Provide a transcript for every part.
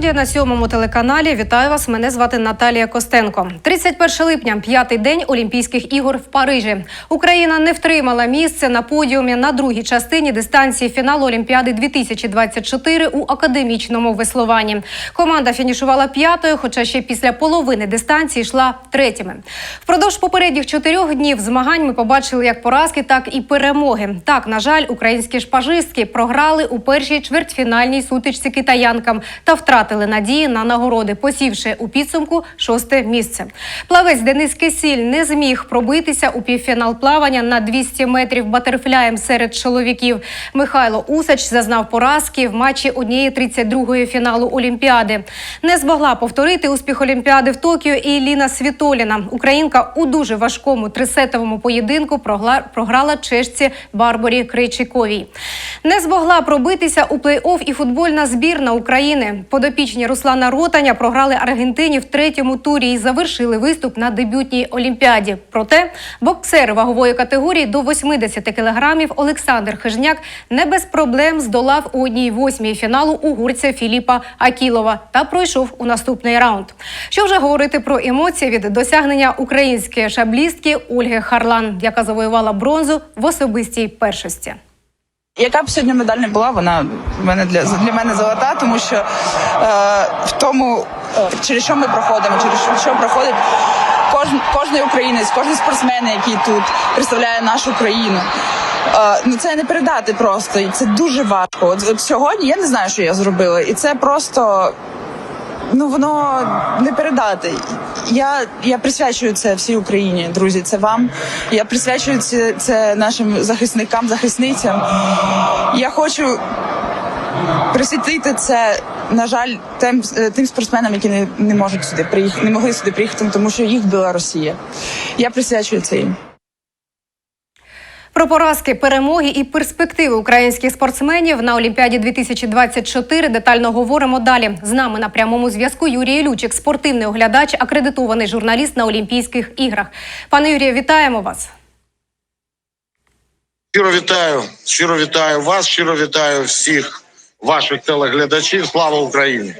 Студія на сьомому телеканалі. Вітаю вас. Мене звати Наталія Костенко. 31 липня, п'ятий день Олімпійських ігор в Парижі. Україна не втримала місце на подіумі на другій частині дистанції фіналу Олімпіади 2024 у академічному веслуванні. Команда фінішувала п'ятою, хоча ще після половини дистанції йшла третіми. Впродовж попередніх чотирьох днів змагань ми побачили як поразки, так і перемоги. Так, на жаль, українські шпажистки програли у першій чвертьфінальній сутичці китаянкам та втратили надії на нагороди, посівши у підсумку шосте місце. Плавець Денис Кисіль не зміг пробитися у півфінал плавання на 200 метрів батерфляєм серед чоловіків. Михайло Усач зазнав поразки в матчі однієї 32-ї фіналу Олімпіади. Не змогла повторити успіх Олімпіади в Токіо і Ліна Світоліна. Українка у дуже важкому трисетовому поєдинку програла чешці Барбарі Крейчиковій. Не змогла пробитися у плей-офф і футбольна збірна України. Подопічні Руслана Ротаня програли Аргентині в третьому турі і завершили виступ на дебютній Олімпіаді. Проте боксер вагової категорії до 80 кілограмів Олександр Хижняк не без проблем здолав у одній восьмій фіналу угорця Філіпа Акілова та пройшов у наступний раунд. Що вже говорити про емоції від досягнення української шаблістки Ольги Харлан, яка завоювала бронзу в особистій першості. Яка б сьогодні медаль не була, вона в мене для для мене золота, тому що в тому, е, через що ми проходимо, через що проходить кожен кожний українець, кожен спортсмен, який тут представляє нашу країну. Е, ну це не передати просто, і це дуже важко. От, от сьогодні я не знаю, що я зробила, і це просто. Ну воно не передати. Я, я присвячую це всій Україні, друзі. Це вам. Я присвячую це, це нашим захисникам, захисницям. Я хочу присвятити це, на жаль, тим, е, тим спортсменам, які не, не можуть сюди приїхати, не могли сюди приїхати, тому що їх била Росія. Я присвячую це їм. Про поразки, перемоги і перспективи українських спортсменів на Олімпіаді 2024 детально говоримо далі. З нами на прямому зв'язку Юрій Ілючик, спортивний оглядач, акредитований журналіст на Олімпійських іграх. Пане Юрію, вітаємо вас. Щиро вітаю, щиро вітаю вас, щиро вітаю всіх ваших телеглядачів. Слава Україні!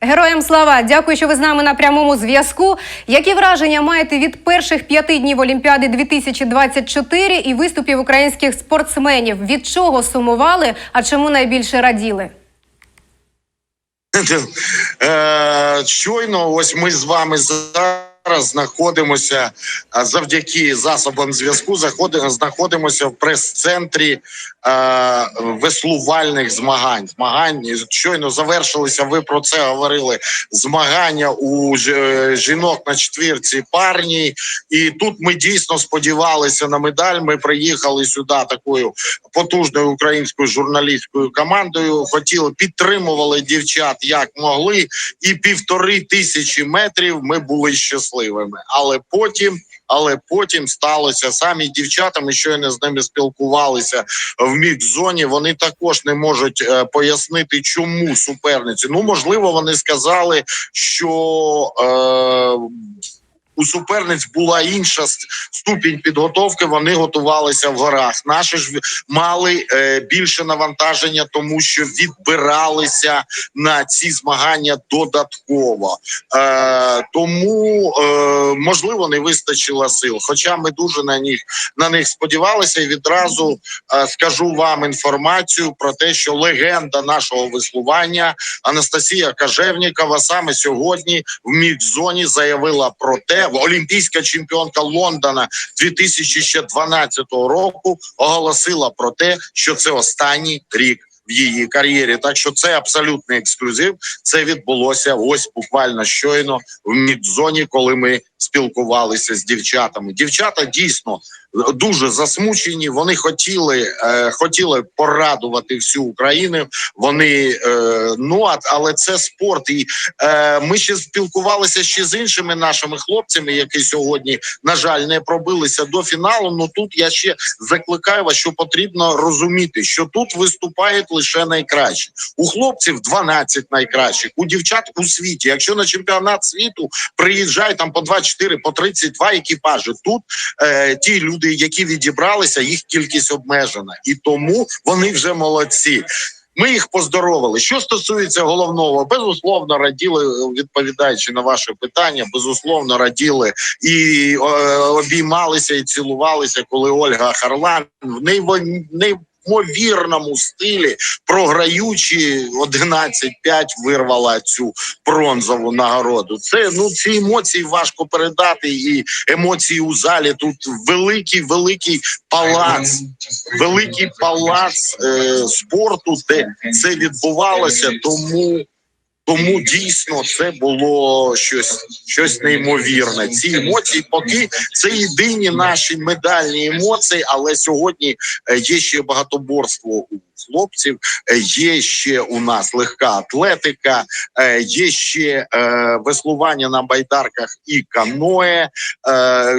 Героям слава! Дякую, що ви з нами на прямому зв'язку. Які враження маєте від перших п'яти днів Олімпіади 2024 і виступів українських спортсменів? Від чого сумували, а чому найбільше раділи? Е, Щойно, ось ми з вами зараз знаходимося завдяки засобам зв'язку. Знаходимося в прес-центрі е, веслувальних змагань. Змагань щойно завершилися. Ви про це говорили. Змагання у ж- жінок на четвірці парні. І тут ми дійсно сподівалися на медаль. Ми приїхали сюди такою потужною українською журналістською командою. Хотіли підтримували дівчат як могли, і півтори тисячі метрів ми були щасливими. Але потім. Але потім сталося самі дівчата. Ми щойно з ними спілкувалися в мікс-зоні. Вони також не можуть е, пояснити, чому суперниці. Ну можливо, вони сказали, що е, суперниць була інша ступінь підготовки. Вони готувалися в горах. Наші ж мали е, більше навантаження, тому що відбиралися на ці змагання додатково. Е, тому е, можливо не вистачило сил. Хоча ми дуже на них на них сподівалися, і відразу е, скажу вам інформацію про те, що легенда нашого веслування Анастасія Кажевнікова саме сьогодні в мікс-зоні заявила про те, олімпійська чемпіонка Лондона 2012 року оголосила про те, що це останній рік. В її кар'єрі, так що це абсолютний ексклюзив. Це відбулося ось буквально щойно в мідзоні, коли ми спілкувалися з дівчатами. Дівчата дійсно дуже засмучені. Вони хотіли, е, хотіли порадувати всю Україну. Вони е, ну але це спорт, і е, ми ще спілкувалися ще з іншими нашими хлопцями, які сьогодні на жаль не пробилися до фіналу. Ну тут я ще закликаю вас, що потрібно розуміти, що тут виступають лише найкращі. У хлопців 12 найкращих, у дівчат у світі. Якщо на чемпіонат світу приїжджає там по 24, по 32 екіпажі, тут е, ті люди, які відібралися, їх кількість обмежена, і тому вони вже молодці. Ми їх поздоровили. Що стосується головного, безусловно, раділи, відповідаючи на ваше питання, безусловно, раділи і е, обіймалися і цілувалися, коли Ольга Харлан в нейво- неймовірному стилі, програючи 11-5, вирвала цю бронзову нагороду. Це ну ці емоції важко передати, і емоції у залі тут великий, великий палац, великий палац е, спорту, де це відбувалося. Тому тому дійсно це було щось, щось неймовірне. Ці емоції, поки це єдині наші медальні емоції, але сьогодні е, є ще багатоборство у хлопців. е, Є ще у нас легка атлетика, е, є ще е, веслування на байдарках і каное,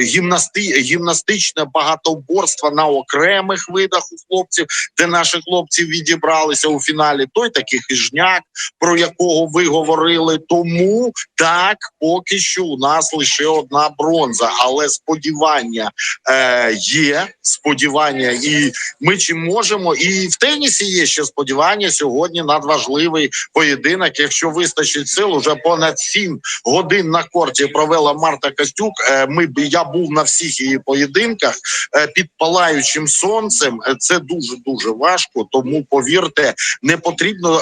гімнасти, гімнастичне багатоборство на окремих видах у хлопців, де наші хлопці відібралися у фіналі. Той такий хижняк, про якого ви говорили. Тому так, поки що у нас лише одна бронза, але сподівання є. Сподівання, і ми чи можемо, і в тенісі є ще сподівання сьогодні надважливий поєдинок. Якщо вистачить сил, уже понад сім годин на корті провела Марта Костюк. Е, Ми б- я був на всіх її поєдинках е, під палаючим сонцем. Е, Це дуже дуже важко. Тому повірте, не потрібно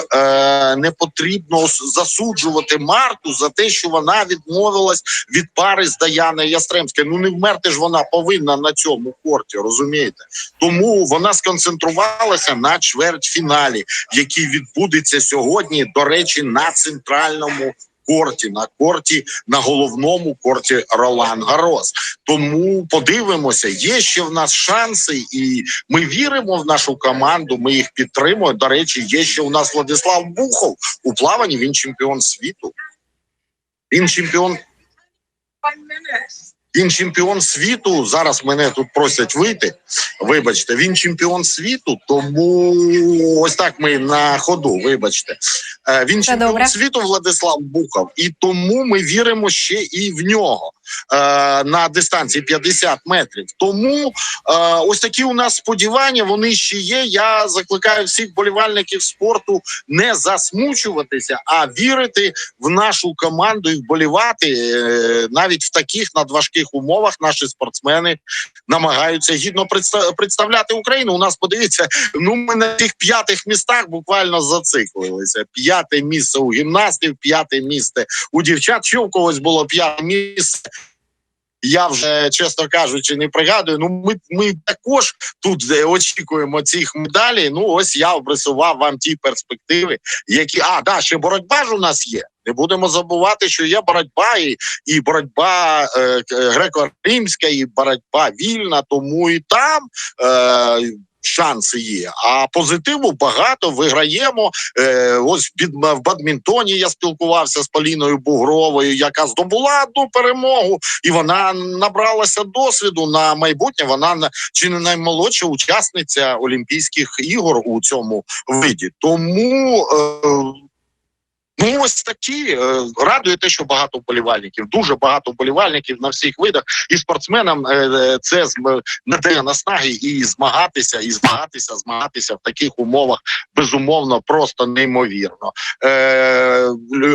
не потрібно засуджувати Марту за те, що вона відмовилась від пари з Даяною Ястремською. Ну не вмерти ж вона повинна на цьому корті, розумієте? Тому вона сконцентрувалася на чвертьфіналі, який відбудеться сьогодні. До речі, на центральному. Корті на корті на головному корті Ролан Гарос. Тому подивимося, є ще в нас шанси, і ми віримо в нашу команду. Ми їх підтримуємо. До речі, є ще у нас Владислав Бухов у плаванні. Він чемпіон світу. Він чемпіон. Він чемпіон світу. Зараз мене тут просять вийти. Вибачте, він чемпіон світу. Тому ось так ми на ходу. Вибачте, Е, він Це чемпіон добре. світу Владислав Бухов, і тому ми віримо ще і в нього на дистанції 50 метрів. Тому е, ось такі у нас сподівання. Вони ще є. Я закликаю всіх болівальників спорту не засмучуватися, а вірити в нашу команду і вболівати Е, навіть в таких надважких умовах. Наші спортсмени намагаються гідно представ- представляти Україну. У нас подивіться, ну ми на тих п'ятих містах буквально зациклилися. П'яте місце у гімнастів, п'яте місце у дівчат. Що в когось було п'яте місце? Я вже чесно кажучи, не пригадую. Ну, ми, ми також тут е, очікуємо цих медалей. Ну, ось я обрисував вам ті перспективи, які а да, ще боротьба ж у нас є. Не будемо забувати, що є боротьба і, і боротьба е, к- греко-римська, і боротьба вільна, тому і там. Е, Шанси є, а позитиву багато. Виграємо. Е, ось під в бадмінтоні я спілкувався з Поліною Бугровою, яка здобула одну перемогу, і вона набралася досвіду на майбутнє. Вона на- чи не наймолодша учасниця Олімпійських ігор у цьому виді. Тому е, Ну, ось такі е, радує те, що багато вболівальників, дуже багато вболівальників на всіх видах, і спортсменам е, е, це надає наснаги і змагатися, і змагатися, змагатися в таких умовах безумовно просто неймовірно.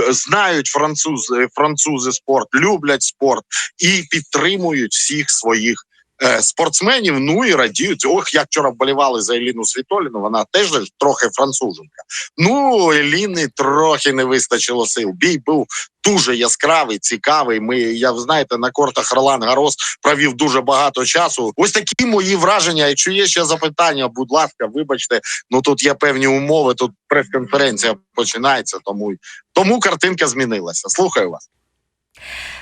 Знають французи, французи спорт, люблять спорт і підтримують всіх своїх. Е, Спортсменів, ну і радіють. Ох, як вчора вболівали за Еліну Світоліну. Вона теж трохи француженка. Ну, Еліни трохи не вистачило сил. Бій був дуже яскравий, цікавий. Ми, я знаєте, на кортах Ролан Гарос провів дуже багато часу. Ось такі мої враження. Якщо є ще запитання, будь ласка, вибачте. Ну тут є певні умови. Тут прес-конференція починається, тому тому картинка змінилася. Слухаю вас.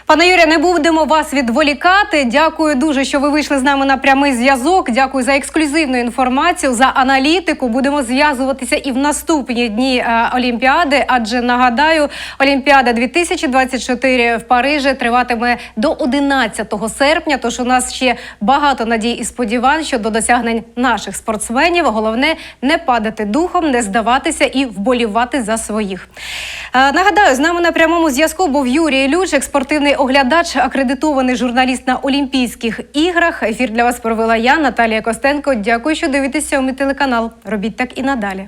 Пане Юрію, не будемо вас відволікати. Дякую дуже, що ви вийшли з нами на прямий зв'язок. Дякую за ексклюзивну інформацію, за аналітику. Будемо зв'язуватися і в наступні дні е, Олімпіади. Адже нагадаю, Олімпіада 2024 в Парижі триватиме до 11 серпня. Тож у нас ще багато надій і сподівань щодо досягнень наших спортсменів. Головне не падати духом, не здаватися і вболівати за своїх. Е, Нагадаю, з нами на прямому зв'язку був Юрій Лючик, спортивний оглядач, акредитований журналіст на Олімпійських іграх. Ефір для вас провела я, Наталія Костенко. Дякую, що дивитеся у мій телеканал. Робіть так і надалі.